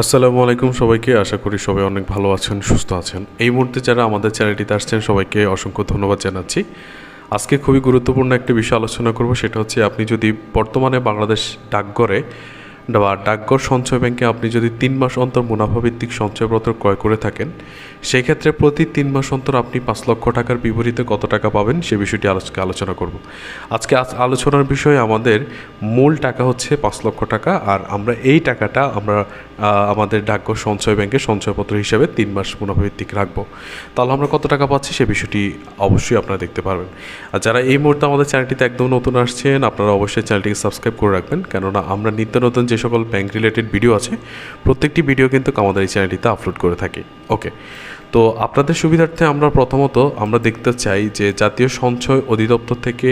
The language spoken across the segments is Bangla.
আসসালামু আলাইকুম সবাইকে। আশা করি সবাই অনেক ভালো আছেন, সুস্থ আছেন। এই মুহূর্তে যারা আমাদের চ্যানেলটিতে আসছেন, সবাইকে অসংখ্য ধন্যবাদ জানাচ্ছি। আজকে খুবই গুরুত্বপূর্ণ একটি বিষয় আলোচনা করব, সেটা হচ্ছে আপনি যদি বর্তমানে বাংলাদেশ ডাকঘরে বা ডাকঘর সঞ্চয় ব্যাংকে আপনি যদি তিন মাস অন্তর মুনাফাভিত্তিক সঞ্চয়পত্র ক্রয় করে থাকেন, সেক্ষেত্রে প্রতি তিন মাস অন্তর আপনি পাঁচ লক্ষ টাকার বিপরীতে কত টাকা পাবেন, সে বিষয়টি আজকে আলোচনা করব। আজকে আজ আলোচনার বিষয়ে আমাদের মূল টাকা হচ্ছে পাঁচ লক্ষ টাকা, আর আমরা এই টাকাটা আমরা আমাদের ডাকঘর সঞ্চয় ব্যাংকে সঞ্চয়পত্র হিসেবে তিন মাস মুনাফাভিত্তিক রাখব। তাহলে আমরা কত টাকা পাচ্ছি সে বিষয়টি অবশ্যই আপনারা দেখতে পারবেন। আর যারা এই মুহূর্তে আমাদের চ্যানেলটিতে একদম নতুন আসছেন, আপনারা অবশ্যই চ্যানেলটিকে সাবস্ক্রাইব করে রাখবেন। কেননা আমরা নিত্য নতুন যে সকল ব্যাংক রিলেটেড ভিডিও আছে, প্রত্যেকটি ভিডিও কিন্তু আমাদের এই চ্যানেলটিতে আপলোড করে থাকি। ওকে তো আপনাদের সুবিধার্থে আমরা প্রথমত আমরা দেখতে চাই যে জাতীয় সঞ্চয় অধিদপ্তর থেকে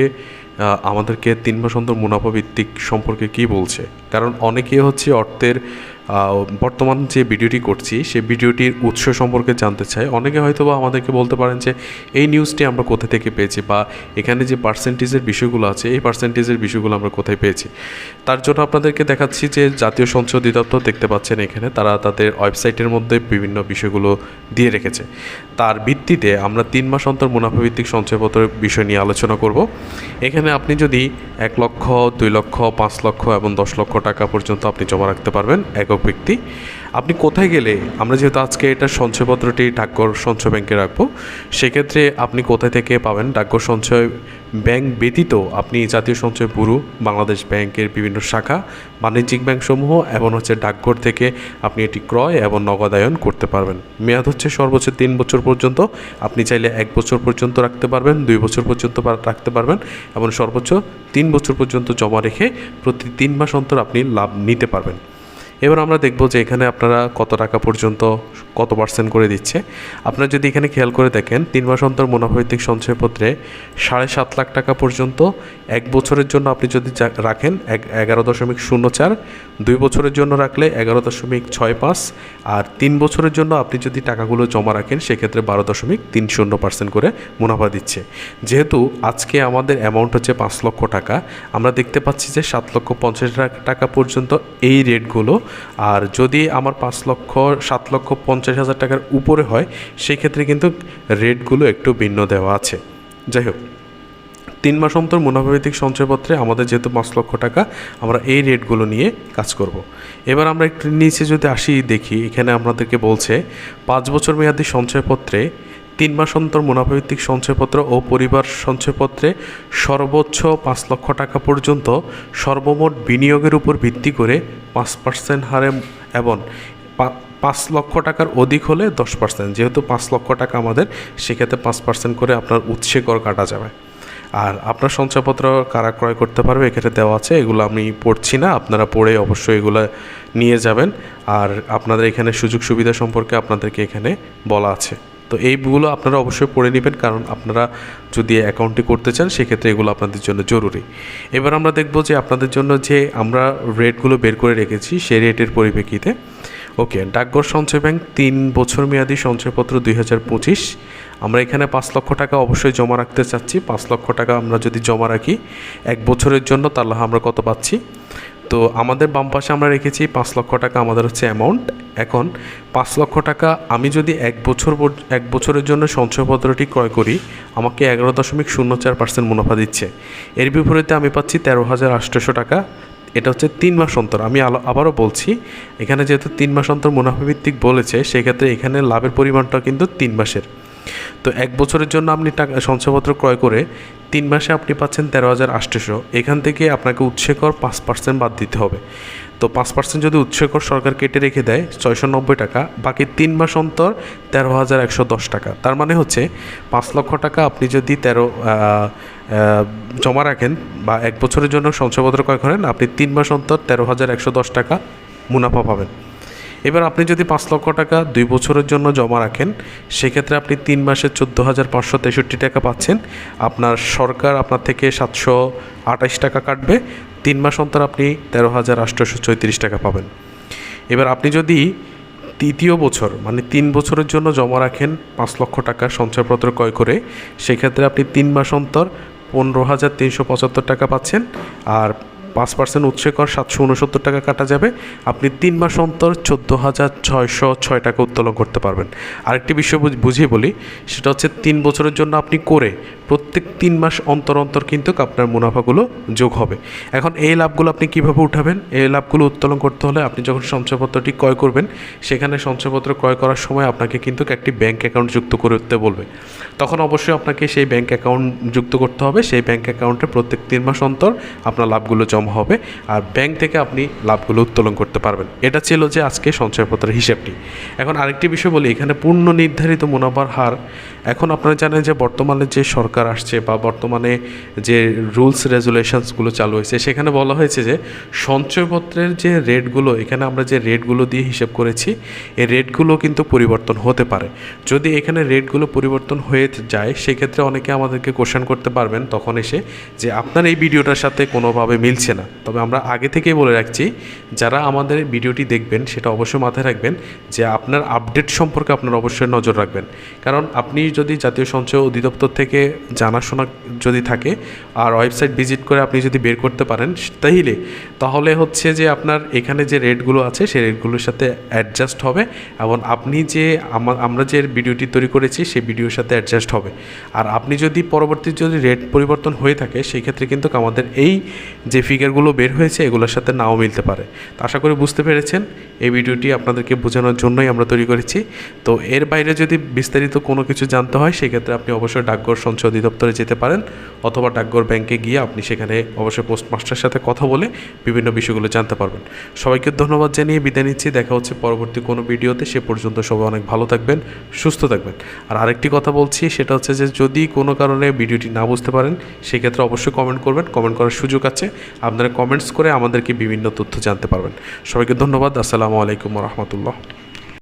আমাদেরকে তিন মাস অন্তর মুনাফা ভিত্তিক সম্পর্কে কি বলছে। কারণ অনেকে হচ্ছে অর্থের বর্তমান যে ভিডিওটি করছি, সেই ভিডিওটির উৎস সম্পর্কে জানতে চাই অনেকে হয়তো বা আমাদেরকে বলতে পারেন যে, এই নিউজটি আমরা কোথা থেকে পেয়েছি? বা, এখানে যে পার্সেন্টেজের বিষয়গুলো আছে, এই পার্সেন্টেজের বিষয়গুলো আমরা কোথায় পেয়েছি? তার জন্য আপনাদেরকে দেখাচ্ছি যে, জাতীয় সঞ্চয় অধিদপ্তর দেখতে পাচ্ছেন এখানে, তারা তাদের ওয়েবসাইটের মধ্যে বিভিন্ন বিষয়গুলো দিয়ে রেখেছে। তার ভিত্তিতে আমরা তিন মাস অন্তর মুনাফাভিত্তিক সঞ্চয়পত্রের বিষয় নিয়ে আলোচনা করব। এখানে আপনি যদি এক লক্ষ, দুই লক্ষ, পাঁচ লক্ষ এবং দশ লক্ষ টাকা পর্যন্ত আপনি জমা রাখতে পারবেন, একক ব্যক্তি। আপনি কোথায় গেলে, আমরা যেহেতু আজকে এটা সঞ্চয়পত্রটি ডাকঘর সঞ্চয় ব্যাংকে রাখব, সেক্ষেত্রে আপনি কোথায় থেকে পাবেন ডাকঘর সঞ্চয় ব্যাংক ব্যতীত আপনি জাতীয় সঞ্চয় ব্যুরো, বাংলাদেশ ব্যাংকের বিভিন্ন শাখা, বাণিজ্যিক ব্যাংকসমূহ এবং হচ্ছে ডাকঘর থেকে আপনি এটি ক্রয় এবং নগদায়ন করতে পারবেন। মেয়াদ হচ্ছে সর্বোচ্চ তিন বছর পর্যন্ত। আপনি চাইলে এক বছর পর্যন্ত রাখতে পারবেন, দুই বছর পর্যন্ত রাখতে পারবেন এবং সর্বোচ্চ তিন বছর পর্যন্ত জমা রেখে প্রতি তিন মাস অন্তর আপনি লাভ নিতে পারবেন। এবার আমরা দেখব যে এখানে আপনারা কত টাকা পর্যন্ত কত পার্সেন্ট করে দিচ্ছে। আপনারা যদি এখানে খেয়াল করে দেখেন, তিন মাস অন্তর মুনাফাভিত্তিক সঞ্চয়পত্রে সাড়ে সাত লাখ টাকা পর্যন্ত এক বছরের জন্য আপনি যদি রাখেন এগারো দশমিক শূন্য চার, দুই বছরের জন্য রাখলে এগারো দশমিক ছয় পাঁচ আর তিন বছরের জন্য আপনি যদি টাকাগুলো জমা রাখেন, সেক্ষেত্রে বারো দশমিক তিন শূন্য পার্সেন্ট করে মুনাফা দিচ্ছে। যেহেতু আজকে আমাদের অ্যামাউন্ট হচ্ছে পাঁচ লক্ষ টাকা, আমরা দেখতে পাচ্ছি যে সাত লক্ষ পঞ্চাশ টাকা পর্যন্ত এই রেটগুলো আর যদি আমার পাঁচ লক্ষ, সাত লক্ষ, পঞ্চাশ হাজার টাকার উপরে হয় সেই ক্ষেত্রে কিন্তু রেটগুলো একটু ভিন্ন দেওয়া আছে যাই হোক, তিন মাস অন্তর মুনাফাভিত্তিক সঞ্চয়পত্রে আমাদের যেহেতু পাঁচ লক্ষ টাকা, আমরা এই রেটগুলো নিয়ে কাজ করব। এবার আমরা একটু নিচে যদি আসি দেখি, এখানে আপনাদেরকে বলছে, পাঁচ বছর মেয়াদী সঞ্চয়পত্রে তিন মাস অন্তর মুনাফাভিত্তিক সঞ্চয়পত্র ও পরিবার সঞ্চয়পত্রে সর্বোচ্চ পাঁচ লক্ষ টাকা পর্যন্ত সর্বমোট বিনিয়োগের উপর ভিত্তি করে পাঁচ পার্সেন্ট হারে এবং পাঁচ লক্ষ টাকার অধিক হলে দশ পার্সেন্ট। যেহেতু পাঁচ লক্ষ টাকা আমাদের, সেক্ষেত্রে পাঁচ পার্সেন্ট করে আপনার উৎসে কর কাটা যাবে। আর আপনার সঞ্চয়পত্র কারা ক্রয় করতে পারবে এখানে দেওয়া আছে, এগুলো আমি পড়ছি না, আপনারা পড়ে অবশ্যই এগুলো নিয়ে যাবেন। আর আপনাদের এখানে সুযোগ সুবিধা সম্পর্কে আপনাদেরকে এখানে বলা আছে। তো এইগুলো আপনারা অবশ্যই পড়ে নেবেন, কারণ আপনারা যদি অ্যাকাউন্টটি করতে চান, সেক্ষেত্রে এগুলো আপনাদের জন্য জরুরি। এবার আমরা দেখব যে আপনাদের জন্য যে আমরা রেটগুলো বের করে রেখেছি, সেই রেটের পরিপ্রেক্ষিতে। ওকে ডাকঘর সঞ্চয় ব্যাংক তিন বছর মেয়াদি সঞ্চয়পত্র দুই হাজার পঁচিশ। আমরা এখানে পাঁচ লক্ষ টাকা অবশ্যই জমা রাখতে চাচ্ছি। পাঁচ লক্ষ টাকা আমরা যদি জমা রাখি, এক বছরের জন্য তাহলে আমরা কত পাচ্ছি? তো আমাদের বাম পাশে আমরা রেখেছি পাঁচ লক্ষ টাকা, আমাদের হচ্ছে অ্যামাউন্ট এখন পাঁচ লক্ষ টাকা আমি যদি এক বছর এক বছরের জন্য সঞ্চয়পত্রটি ক্রয় করি, আমাকে এগারো দশমিক শূন্য চার পার্সেন্ট মুনাফা দিচ্ছে। এর বিপরীতে আমি পাচ্ছি তেরো হাজার আটশোশো টাকা। এটা হচ্ছে তিন মাস অন্তর। আমি আবারও বলছি, এখানে যেহেতু তিন মাস অন্তর মুনাফাভিত্তিক বলেছে, সেক্ষেত্রে এখানে লাভের পরিমাণটা কিন্তু তিন মাসের। তো এক বছরের জন্য আপনি টাকা সঞ্চয়পত্র ক্রয় করে তিন মাসে আপনি পাচ্ছেন তেরো হাজার আটশোশো। এখান থেকে আপনাকে উৎসেকর পাঁচ পার্সেন্ট বাদ দিতে হবে। তো পাঁচ পার্সেন্ট যদি উৎসেকর সরকার কেটে রেখে দেয় ছয়শো নব্বই টাকা, বাকি তিন মাস অন্তর তেরো হাজার একশো দশ টাকা। তার মানে হচ্ছে পাঁচ লক্ষ টাকা আপনি যদি তেরো জমা রাখেন বা এক বছরের জন্য সঞ্চয়পত্র ক্রয় করেন, আপনি তিন মাস অন্তর তেরো হাজার একশো দশ টাকা মুনাফা পাবেন। এবার আপনি যদি পাঁচ লক্ষ টাকা দুই বছরের জন্য জমা রাখেন, সেক্ষেত্রে আপনি তিন মাসে চোদ্দ হাজার পাঁচশো তেষট্টি টাকা পাচ্ছেন। আপনার সরকার আপনার থেকে সাতশো আঠাশ টাকা কাটবে। তিন মাস অন্তর আপনি তেরো হাজার আটশোশো চৌত্রিশ টাকা পাবেন। এবার আপনি যদি তৃতীয় বছর মানে তিন বছরের জন্য জমা রাখেন পাঁচ লক্ষ টাকা সঞ্চয়পত্র ক্রয় করে, সেক্ষেত্রে আপনি তিন মাস অন্তর পনেরো হাজার তিনশো পঁচাত্তর টাকা পাচ্ছেন। আর পাঁচ পার্সেন্ট উৎসে কর সাতশো উনসত্তর টাকা কাটা যাবে। আপনি তিন মাস অন্তর চোদ্দ হাজার ছয়শো ছয় টাকা উত্তোলন করতে পারবেন। আরেকটি বিষয় বুঝ- বুঝিয়ে বলি, সেটা হচ্ছে তিন বছরের জন্য আপনি করে প্রত্যেক তিন মাস অন্তর অন্তর কিন্তু আপনার মুনাফাগুলো যোগ হবে। এখন এই লাভগুলো আপনি কীভাবে উঠাবেন? এই লাভগুলো উত্তোলন করতে হলে আপনি যখন সঞ্চয়পত্রটি ক্রয় করবেন, সেখানে সঞ্চয়পত্র ক্রয় করার সময় আপনাকে কিন্তু একটি ব্যাংক অ্যাকাউন্ট যুক্ত করতে বলবে। তখন অবশ্যই আপনাকে সেই ব্যাংক অ্যাকাউন্ট যুক্ত করতে হবে। সেই ব্যাংক অ্যাকাউন্টে প্রত্যেক তিন মাস অন্তর আপনার লাভগুলো জমা হবে আর ব্যাংক থেকে আপনি লাভগুলো উত্তোলন করতে পারবেন। এটা ছিল যে আজকে সঞ্চয়পত্রের হিসেবটি। এখন আরেকটি বিষয় বলি, এখানে পূর্ণ নির্ধারিত মুনাফার হার, এখন আপনারা জানেন যে বর্তমানে যে সরকার আসছে বা বর্তমানে যে রুলস রেজুলেশনসগুলো চালু হয়েছে, সেখানে বলা হয়েছে যে সঞ্চয়পত্রের যে রেটগুলো, এখানে আমরা যে রেটগুলো দিয়ে হিসেব করেছি, এই রেটগুলো কিন্তু পরিবর্তন হতে পারে। যদি এখানে রেটগুলো পরিবর্তন হয়ে যায়, সেক্ষেত্রে অনেকে আমাদেরকে কোশ্চেন করতে পারবেন তখন এসে যে আপনার এই ভিডিওটার সাথে কোনোভাবে মিলছে না। তবে আমরা আগে থেকেই বলে রাখছি, যারা আমাদের ভিডিওটি দেখবেন, সেটা অবশ্যই মাথায় রাখবেন যে আপনার আপডেট সম্পর্কে আপনার অবশ্যই নজর রাখবেন। কারণ আপনি যদি জাতীয় সঞ্চয় অধিদপ্তর থেকে জানাশোনা যদি থাকে, আর ওয়েবসাইট ভিজিট করে আপনি যদি বের করতে পারেন তাইলে তাহলে হচ্ছে যে আপনার এখানে যে রেটগুলো আছে, সেই রেটগুলোর সাথে অ্যাডজাস্ট হবে এবং আপনি যে আমা- আমরা যে ভিডিওটি তৈরি করেছি, সেই ভিডিওর সাথে অ্যাডজাস্ট হবে। আর আপনি যদি পরবর্তী যদি রেট পরিবর্তন হয়ে থাকে, সেই ক্ষেত্রে কিন্তু আমাদের এই যে ফিগারগুলো বের হয়েছে, এগুলোর সাথে নাও মিলতে পারে। তো আশা করি বুঝতে পেরেছেন, এই ভিডিওটি আপনাদেরকে বোঝানোর জন্যই আমরা তৈরি করেছি। তো এর বাইরে যদি বিস্তারিত কোনো কিছু জানতে হয়, সেক্ষেত্রে আপনি অবশ্যই ডাকঘর সঞ্চয় অধিদপ্তরে যেতে পারেন, অথবা ডাকঘর ব্যাংকে গিয়ে আপনি সেখানে অবশ্যই পোস্টমাস্টারের সাথে কথা বলে বিভিন্ন বিষয়গুলো জানতে পারবেন। সবাইকে ধন্যবাদ জানিয়ে বিদায় নিচ্ছি, দেখা হচ্ছে পরবর্তী কোনো ভিডিওতে, সে পর্যন্ত সবাই অনেক ভালো থাকবেন, সুস্থ থাকবেন। আর আরেকটি কথা বলছি, সেটা হচ্ছে যে যদি কোনো কারণে ভিডিওটি না বুঝতে পারেন, সেক্ষেত্রে অবশ্যই কমেন্ট করবেন, কমেন্ট করার সুযোগ আছে। আপনারা কমেন্টস করে আমাদেরকে বিভিন্ন তথ্য জানতে পারবেন। সবাইকে ধন্যবাদ। আসসালামু আলাইকুম রহমতুল্লাহ।